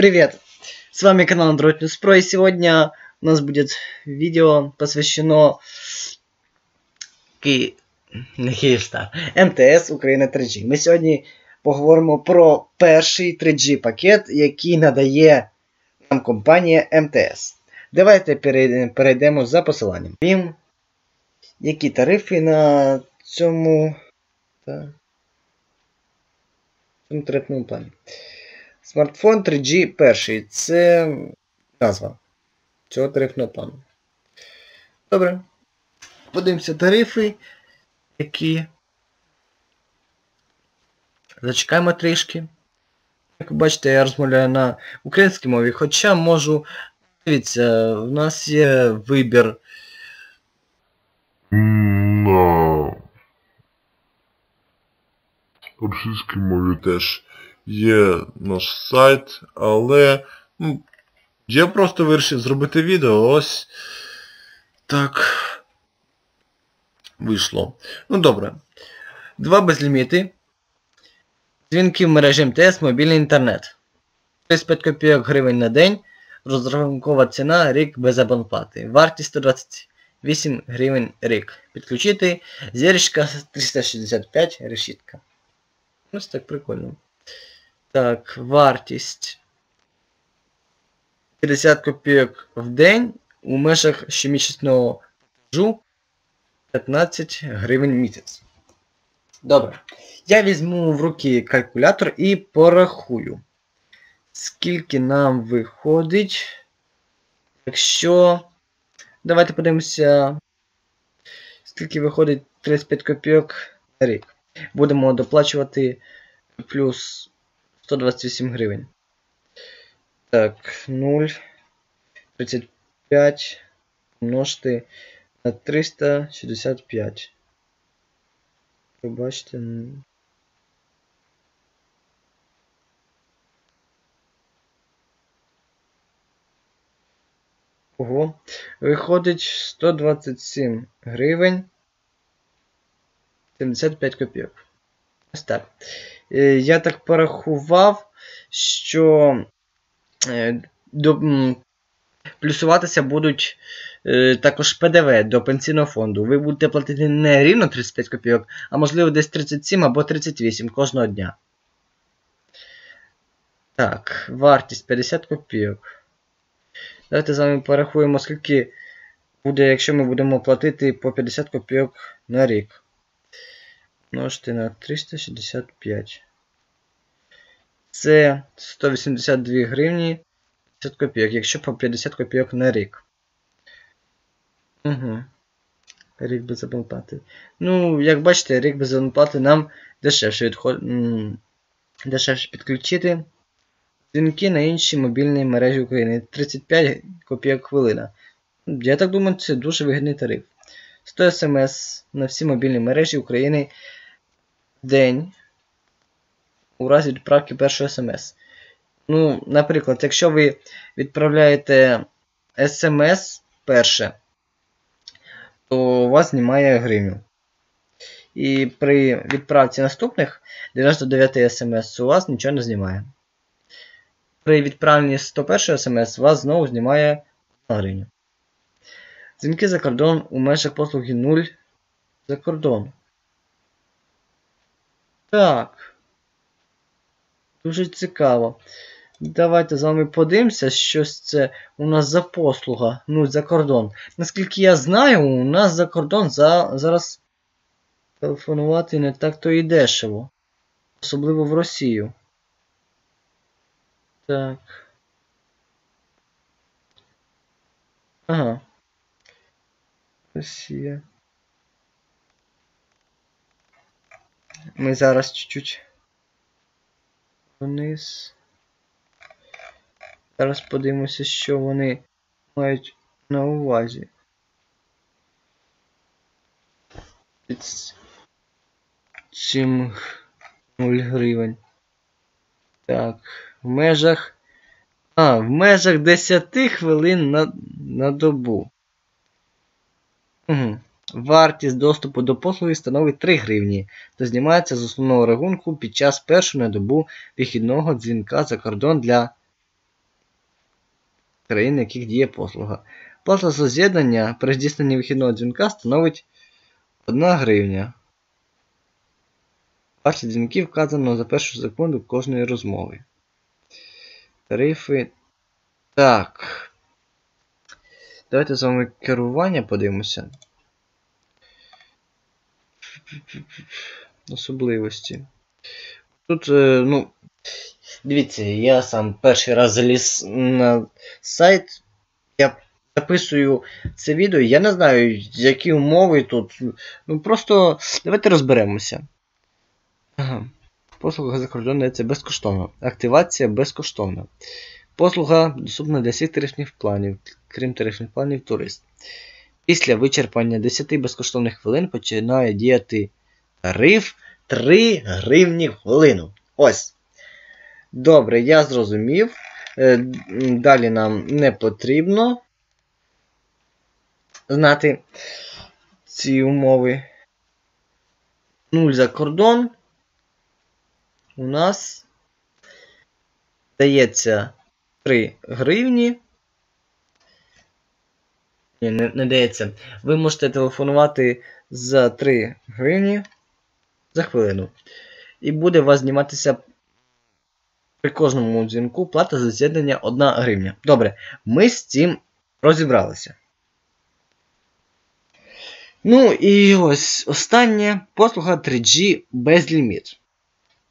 Привет! С вами канал Android News Pro и сегодня у нас будет видео посвящено Ки... Київстар, МТС Україна 3G. Ми сьогодні поговоримо про перший 3G пакет, який надає нам компанія МТС. Давайте перейдемо за посиланням. Він, які тарифи на цьому, та, цьому тарифному плані. Смартфон 3G перший. Це назва цього тарифного плану. Добре. Подивимося тарифи, які. Зачекаємо трішки. Як ви бачите, я розмовляю на українській мові, хоча можу. Дивіться, у нас є вибір. На російській мові теж є наш сайт, але ну, я просто вирішив зробити відео. Ось так вийшло. Ну добре. Два безліміти. Дзвінки в мережі МТС, мобільний інтернет. 35 копійок гривень на день. Розрахункова ціна рік без абонплати. Вартість 128 гривень рік. Підключити. Зірочка 365 решітка. Ось так прикольно. Так, вартість 50 копійок в день у межах щомісячного платежу 15 гривень в місяць. Добре. Я візьму в руки калькулятор і порахую. Скільки нам виходить. Якщо. Давайте подивимося. Скільки виходить 35 копійок на рік. Будемо доплачувати плюс 128 гривень. Так, 0. 35 помножити на 365. Побачите. Ого. Виходить 127 гривень. 75 копійок. Ось так. Е, я так порахував, що е, до, плюсуватися будуть е, також ПДВ до пенсійного фонду. Ви будете платити не рівно 35 копійок, а можливо десь 37 або 38 кожного дня. Так, вартість 50 копійок. Давайте з вами порахуємо, скільки буде, якщо ми будемо платити по 50 копійок на рік множити на 365. Це 182 гривні 50 копійок, якщо по 50 копійок на рік. Угу. Рік без абонплати. Ну, як бачите, рік без абонплати нам дешевше відход... дешевше підключити. Дзвінки на інші мобільні мережі України. 35 копійок хвилина. Я так думаю, це дуже вигідний тариф. 100 смс на всі мобільні мережі України день у разі відправки першого смс. Ну, наприклад, якщо ви відправляєте смс перше, то у вас знімає гривню. І при відправці наступних 99 смс у вас нічого не знімає. При відправленні 101 смс у вас знову знімає 1 гривню. Дзвінки за кордон у межах послуги 0 за кордон. Так. Дуже цікаво. Давайте з вами подивимося, що це у нас за послуга. Ну, за кордон. Наскільки я знаю, у нас за кордон за, зараз телефонувати не так то і дешево. Особливо в Росію. Так. Ага. Росія. Ми зараз чуть-чуть вниз. Зараз подивимося, що вони мають на увазі. 7 0 гривень. Так, в межах. А, в межах 10 хвилин на на добу. Угу. Вартість доступу до послуги становить 3 гривні та знімається з основного рахунку під час першого на добу вихідного дзвінка за кордон для країн, яких діє послуга. Плата за з'єднання при здійсненні вихідного дзвінка становить 1 гривня. Вартість дзвінків вказано за першу секунду кожної розмови. Тарифи. Так. Давайте з вами керування подивимося. Особливості. Тут, е, ну, дивіться, я сам перший раз заліз на сайт. Я записую це відео. Я не знаю, які умови тут. Ну просто давайте розберемося. Ага. Послуга за кордоном це безкоштовно. Активація безкоштовна. Послуга доступна для всіх тарифних планів, крім тарифних планів турист. Після вичерпання 10 безкоштовних хвилин починає діяти тариф 3 гривні в хвилину. Ось. Добре, я зрозумів. Е, далі нам не потрібно знати ці умови. Нуль за кордон. У нас дається 3 гривні. Ні, не, не дається. Ви можете телефонувати за 3 гривні за хвилину. І буде вас зніматися при кожному дзвінку плата за з'єднання 1 гривня. Добре, ми з цим розібралися. Ну і ось останнє послуга 3G без ліміт.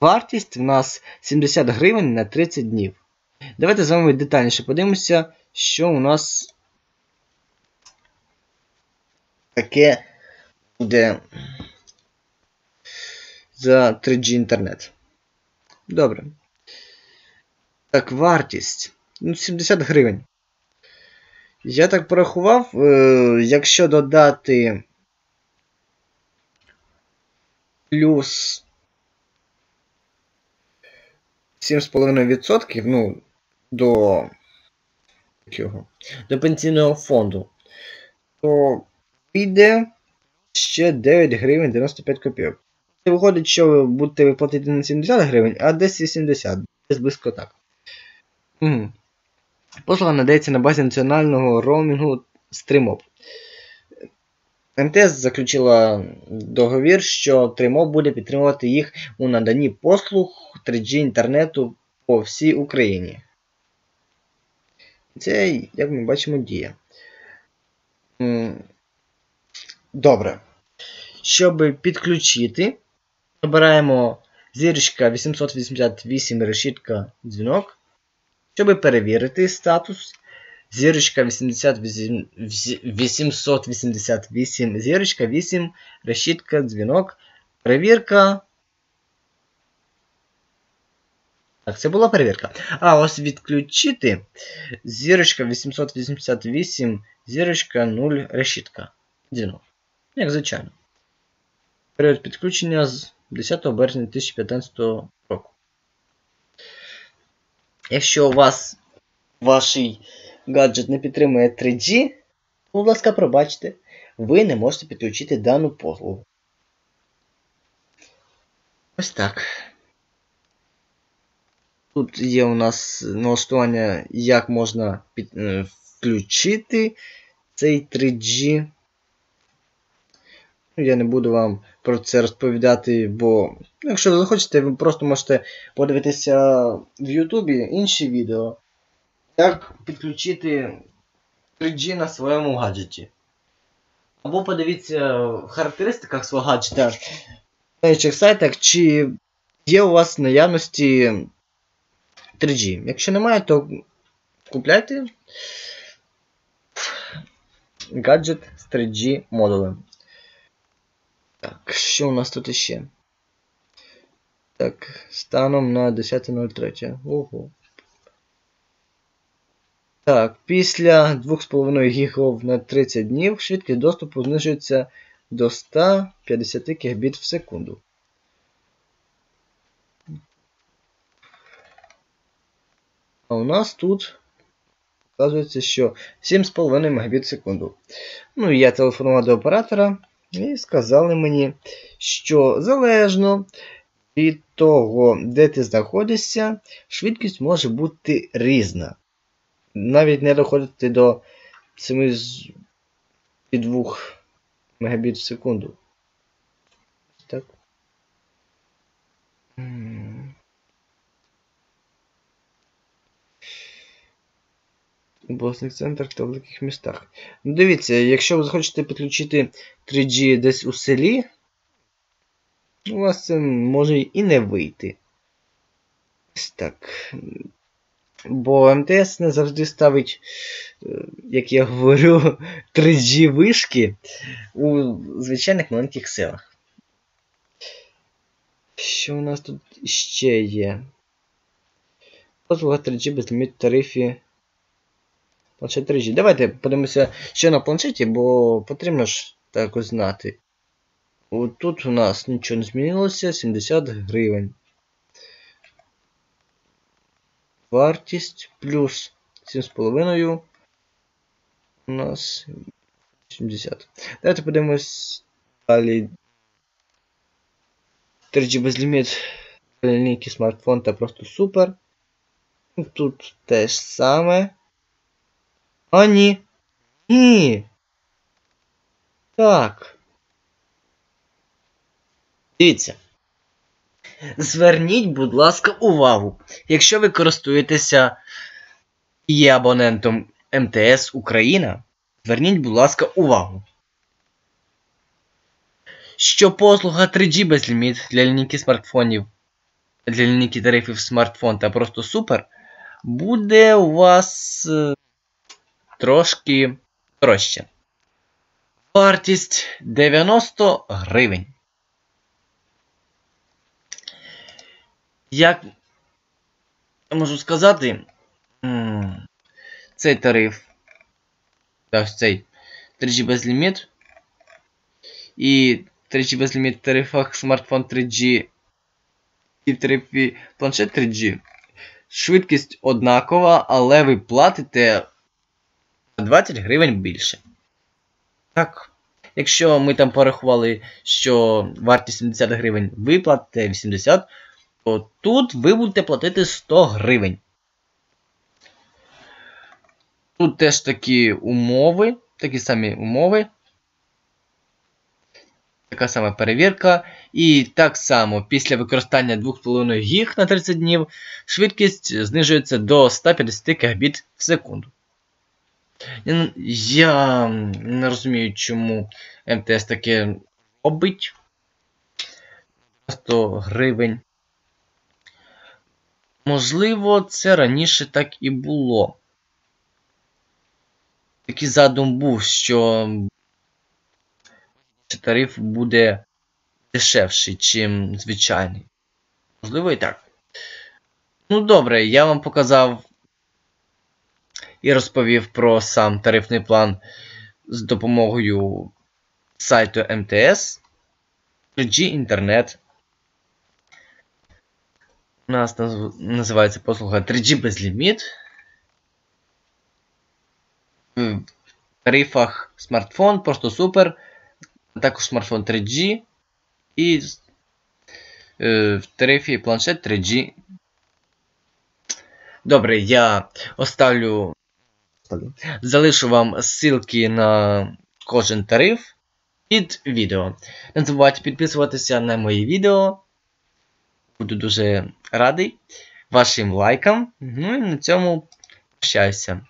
Вартість в нас 70 гривень на 30 днів. Давайте з вами детальніше подивимося, що у нас таке буде за 3G інтернет. Добре. Так, вартість. Ну, 70 гривень. Я так порахував, е, якщо додати плюс 7,5%, ну, до чого? До пенсійного фонду, то піде ще 9 гривень 95 копійок. Це виходить, що ви будете виплатити не 70 гривень, а десь 80, десь близько так. Угу. Послуга надається на базі національного роумінгу Streamob. МТС заключила договір, що Тримоб буде підтримувати їх у наданні послуг 3G інтернету по всій Україні. Це, як ми бачимо, діє. Добре. Щоб підключити, обираємо зірочка 888 решітка дзвінок. Щоб перевірити статус, зірочка 88, 888, зірочка 8, решітка, дзвінок, перевірка. Так, це була перевірка. А ось відключити зірочка 888, зірочка 0, решітка. Дзвінок. Як звичайно. Період підключення з 10 березня 2015 року. Якщо у вас ваш гаджет не підтримує 3G, будь ласка, пробачте, ви не можете підключити дану послугу. Ось так. Тут є у нас налаштування, як можна під, е, включити цей 3G. Я не буду вам про це розповідати, бо якщо ви захочете, ви просто можете подивитися в Ютубі інші відео, як підключити 3G на своєму гаджеті. Або подивіться в характеристиках свого гаджета на інших сайтах, чи є у вас наявності 3G. Якщо немає, то купляйте гаджет з 3G модулем. Так, що у нас тут іще? Так, станом на 10.03. Ого. Так, після 2,5 ГБ на 30 днів швидкість доступу знижується до 150 кбіт в секунду. А у нас тут вказується, що 7,5 Мбіт в секунду. Ну, я телефонував до оператора. І сказали мені, що залежно від того, де ти знаходишся, швидкість може бути різна. навіть не доходити до 72 Мбіт в секунду. Так. Обласних центрах та великих містах. Ну, Дивіться, якщо ви захочете підключити 3G десь у селі, у вас це може і не вийти. Ось так. Бо МТС не завжди ставить, е, як я говорю, 3G вишки у звичайних маленьких селах. Що у нас тут ще є? Послуга 3G безліміт тарифі. Планшет 3G. Давайте подивимося ще на планшеті, бо потрібно ж також знати. От тут у нас нічого не змінилося, 70 гривень. Вартість плюс 7,5 у нас 70. Давайте подивимось далі. 3G безліміт лінійки смартфон та просто супер. Тут теж саме. А ні. Ні. Так. Дивіться. Зверніть, будь ласка, увагу. Якщо ви користуєтеся є абонентом МТС Україна, зверніть, будь ласка, увагу. Що послуга 3G безліміт для лінійки смартфонів, для лінійки тарифів смартфон та просто супер, буде у вас е, трошки дорожче. Вартість 90 гривень. Як я можу сказати, цей тариф, ось цей 3G безліміт і 3G безліміт в тарифах смартфон 3G і в тарифі планшет 3G. Швидкість однакова, але ви платите 20 гривень більше. Так. Якщо ми там порахували, що вартість 70 гривень ви платите 80, то тут ви будете платити 100 гривень. Тут теж такі умови, такі самі умови. Така сама перевірка. І так само після використання 2,5 ГБ на 30 днів швидкість знижується до 150 кбіт в секунду. Я не розумію, чому МТС таке робить. 100 гривень. Можливо, це раніше так і було. Такий задум був, що тариф буде дешевший, чим звичайний. Можливо і так. Ну добре, я вам показав і розповів про сам тарифний план з допомогою сайту МТС, 3G інтернет. У нас називається послуга 3G безліміт. В тарифах смартфон, просто супер. Також смартфон 3G. І е, в тарифі планшет 3G. Добре, я оставлю. Залишу вам ссылки на кожен тариф під відео. Не забувайте підписуватися на мої відео. Буду дуже радий вашим лайкам. Ну і на цьому прощаюся.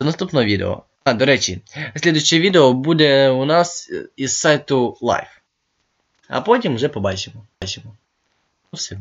До наступного відео. А, до речі, слідуче відео буде у нас із сайту Live. А потім вже побачимо. побачимо. Ну все,